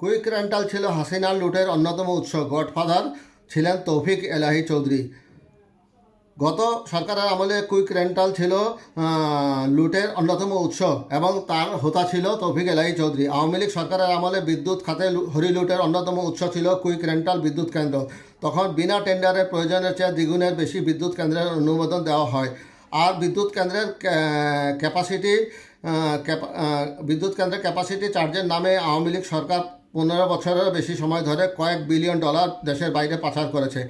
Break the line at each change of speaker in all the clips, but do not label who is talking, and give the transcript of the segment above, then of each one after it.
Quick rental ছিল হাসিনার লুটের অন্যতম উৎস। গডফাদার ছিলেন তৌফিক এলাহি চৌধুরী। গত সরকারের আমলে কুইক রেন্টাল ছিল লুটের অন্যতম উৎস এবং তার হোতা ছিল তৌফিক এলাহি চৌধুরী। আওয়ামী লীগ সরকারের আমলে বিদ্যুৎ খাতে হরি লুটের অন্যতম উৎস ছিল কুইক রেন্টাল বিদ্যুৎ কেন্দ্র। তখন বিনা টেন্ডারের প্রয়োজনের চেয়ে দ্বিগুণের বেশি বিদ্যুৎ কেন্দ্রের অনুমোদন দেওয়া হয়। আর বিদ্যুৎ কেন্দ্রের ক্যাপাসিটি বিদ্যুৎ কেন্দ্রের ক্যাপাসিটি চার্জের নামে আওয়ামী লীগ সরকার পনেরো বছরেরও বেশি সময় ধরে কয়েক বিলিয়ন ডলার দেশের বাইরে পাচার করেছে।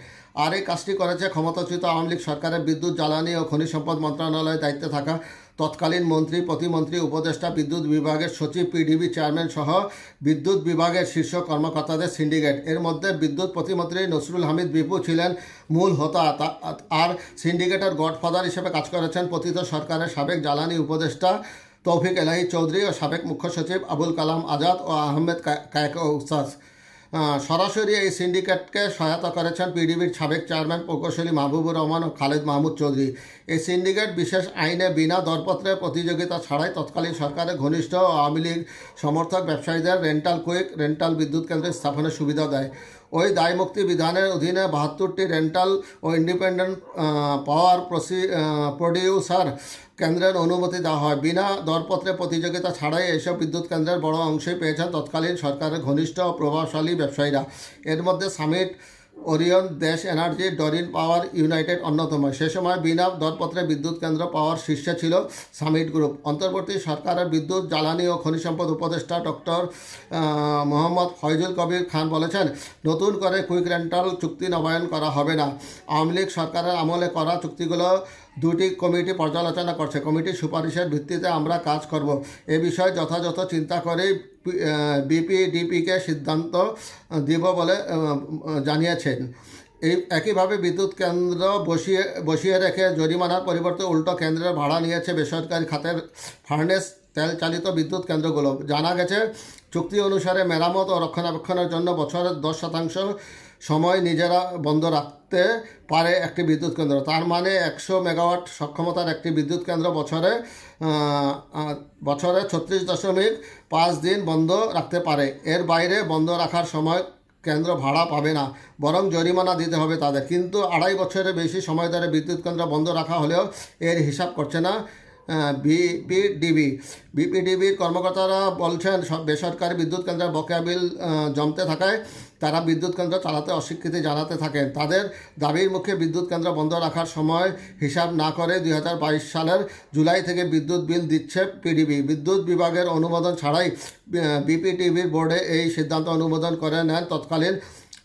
আর এই কাজটি করেছে ক্ষমতাচ্যুত আওয়ামী লীগ সরকারের বিদ্যুৎ, জ্বালানি ও খনিজ সম্পদ মন্ত্রণালয়ের দায়িত্বে থাকা তৎকালীন মন্ত্রী, প্রতিমন্ত্রী, উপদেষ্টা, বিদ্যুৎ বিভাগের সচিব, পিডিবি চেয়ারম্যান সহ বিদ্যুৎ বিভাগের শীর্ষ কর্মকর্তাদের সিন্ডিকেট। এর মধ্যে বিদ্যুৎ প্রতিমন্ত্রী নসরুল হামিদ বিপু ছিলেন মূল হোতা। আর সিন্ডিকেটের গডফাদার হিসেবে কাজ করেছেন পতিত সরকারের সাবেক জ্বালানি উপদেষ্টা তৌফিক এলাহি চৌধুরী ও সাবেক মুখ্য সচিব আবুল কালাম আজাদ ও আহমেদ কায়েক উসাস সরাসরি এই সিন্ডিকেটকে সহায়তা করেছেন পিডিবির সাবেক চেয়ারম্যান প্রকৌশলী মাহবুবুর রহমান ও খালেদ মাহমুদ চৌধুরী। এই সিন্ডিকেট বিশেষ আইনে বিনা দরপত্রে প্রতিযোগিতা ছাড়াই তৎকালীন সরকারের ঘনিষ্ঠ আওয়ামী লীগ সমর্থক ব্যবসায়ীদের রেন্টাল কুইক, রেন্টাল বিদ্যুৎ কেন্দ্র স্থাপনের সুবিধা দেয়। ওই দায়মুক্তি বিধানের অধীনে বাহাত্তরটি রেন্টাল ও ইন্ডিপেন্ডেন্ট পাওয়ার প্রসি প্রডিউসার কেন্দ্রের অনুমতি দেওয়া হয়। বিনা দরপত্রে প্রতিযোগিতা ছাড়াই এসব বিদ্যুৎ কেন্দ্রের বড় অংশই পেয়েছেন তৎকালীন সরকারের ঘনিষ্ঠ ও প্রভাবশালী ব্যবসায়ীরা। এর মধ্যে সামিট ওরিয়ন দেশ এনার্জি, ডরিন পাওয়ার ইউনাইটেড অন্যতম। সে সময় বিনা দরপত্রে বিদ্যুৎ কেন্দ্র পাওয়ার শীর্ষে ছিল সামিট গ্রুপ। অন্তর্বর্তী সরকারের বিদ্যুৎ, জ্বালানি ও খনিজ সম্পদ উপদেষ্টা ডক্টর মোহাম্মদ ফয়জুল কবির খান বলেছেন, নতুন করে কুইক রেন্টাল চুক্তি নবায়ন করা হবে না। আওয়ামী লীগ সরকারের আমলে করা চুক্তিগুলো দুটি কমিটি পর্যালোচনা করছে। কমিটির সুপারিশের ভিত্তিতে আমরা কাজ করব। এ বিষয়ে যথাযথ চিন্তা করেই বিপিডিপিকে সিদ্ধান্ত দিব বলে জানিয়েছেন। এই একইভাবে বিদ্যুৎ কেন্দ্র বসিয়ে বসিয়ে রেখে জরিমানার পরিবর্তে উল্টো কেন্দ্রের ভাড়া নিয়েছে বেসরকারি খাতের ফার্নেস তেল চালিত বিদ্যুৎ কেন্দ্রগুলো। জানা গেছে, চুক্তি অনুসারে মেরামত ও রক্ষণাবেক্ষণের জন্য বছরের দশ শতাংশ সময় নিজেরা বন্ধ রাখতে পারে একটি বিদ্যুৎ কেন্দ্র। তার মানে একশো মেগাওয়াট সক্ষমতার একটি বিদ্যুৎ কেন্দ্র বছরে বছরে ছত্রিশ দশমিক পাঁচ দিন বন্ধ রাখতে পারে। এর বাইরে বন্ধ রাখার সময় কেন্দ্র ভাড়া পাবে না, বরং জরিমানা দিতে হবে তাদের। কিন্তু আড়াই বছরের বেশি সময় ধরে বিদ্যুৎ কেন্দ্র বন্ধ রাখা হলেও এর হিসাব করছে না। বিপিডিবি। বিপিডিবির কর্মকর্তারা বলছেন, সব বেসরকারি বিদ্যুৎ কেন্দ্রের বকেয়া বিল জমতে থাকায় তারা বিদ্যুৎ কেন্দ্র চালাতে অস্বীকৃতি জানাতে থাকেন। তাদের দাবির মুখে বিদ্যুৎ কেন্দ্র বন্ধ রাখার সময় হিসাব না করে দুই হাজার বাইশ সালের জুলাই থেকে বিদ্যুৎ বিল দিচ্ছে পিডিবি। বিদ্যুৎ বিভাগের অনুমোদন ছাড়াই বিপিটিভির বোর্ডে এই সিদ্ধান্ত অনুমোদন করে নেন তৎকালীন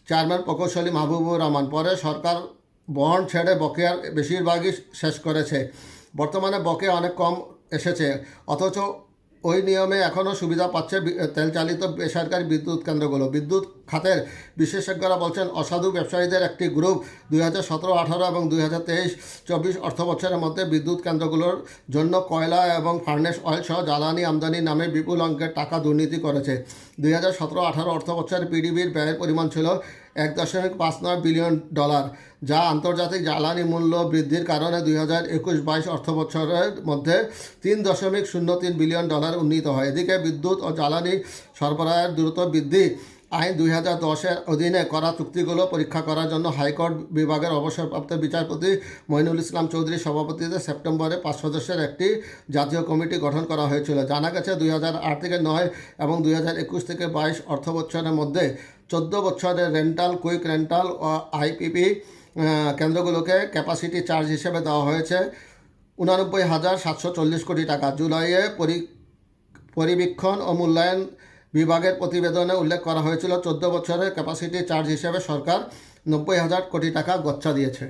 চেয়ারম্যান প্রকৌশলী মাহবুবুর রহমান। পরে সরকার বন্ড ছেড়ে বকেয়ার বেশিরভাগই শেষ করেছে। বর্তমানে বকে অনেক কম এসেছে। অথচ ওই নিয়মে এখনও সুবিধা পাচ্ছে তেল চালিত বেসরকারি বিদ্যুৎ কেন্দ্রগুলো। বিদ্যুৎ খাতের বিশেষজ্ঞরা বলছেন, অসাধু ব্যবসায়ীদের একটি গ্রুপ দুই হাজার সতেরো, আঠারো এবং দুই হাজার তেইশ চব্বিশ অর্থ বছরের মধ্যে বিদ্যুৎ কেন্দ্রগুলোর জন্য কয়লা এবং ফার্নেস অয়েল সহ জ্বালানি আমদানির নামে বিপুল অঙ্কের টাকা দুর্নীতি করেছে। দুই হাজার সতেরো, আঠারো অর্থ বছরে পিডিবির ব্যয়ের পরিমাণ ছিল এক দশমিক পাঁচ নয় বিলিয়ন ডলার, যা আন্তর্জাতিক জ্বালানি মূল্য বৃদ্ধির কারণে দুই হাজার একুশ বাইশ অর্থ বছরের মধ্যে তিন দশমিক শূন্য তিন বিলিয়ন ডলার উন্নীত হয়। এদিকে বিদ্যুৎ ও জ্বালানি সরবরাহের দ্রুত বৃদ্ধি আইন দুই হাজার দশের অধীনে করা চুক্তিগুলো পরীক্ষা করার জন্য হাইকোর্ট বিভাগের অবসরপ্রাপ্ত বিচারপতি মইনুল ইসলাম চৌধুরীর সভাপতিত্বে সেপ্টেম্বরে পাঁচ সদস্যের একটি জাতীয় কমিটি গঠন করা হয়েছিল। জানা গেছে, দুই হাজার আট থেকে নয় এবং দুই হাজার একুশ থেকে বাইশ অর্থ বছরের মধ্যে চোদ্দ বছরের রেন্টাল, কুইক রেন্টাল ও আইপিপি কেন্দ্রগুলোকে ক্যাপাসিটি চার্জ হিসেবে দেওয়া হয়েছে। উনানব্বই হাজার সাতশো চল্লিশ কোটি টাকা। জুলাইয়ে পরি, পরিবীক্ষণ ও মূল্যায়ন বিভাগের প্রতিবেদনে উল্লেখ করা হয়েছিল, চোদ্দ বছরের ক্যাপাসিটি চার্জ হিসেবে সরকার নব্বই হাজার কোটি টাকা গচ্ছা দিয়েছে।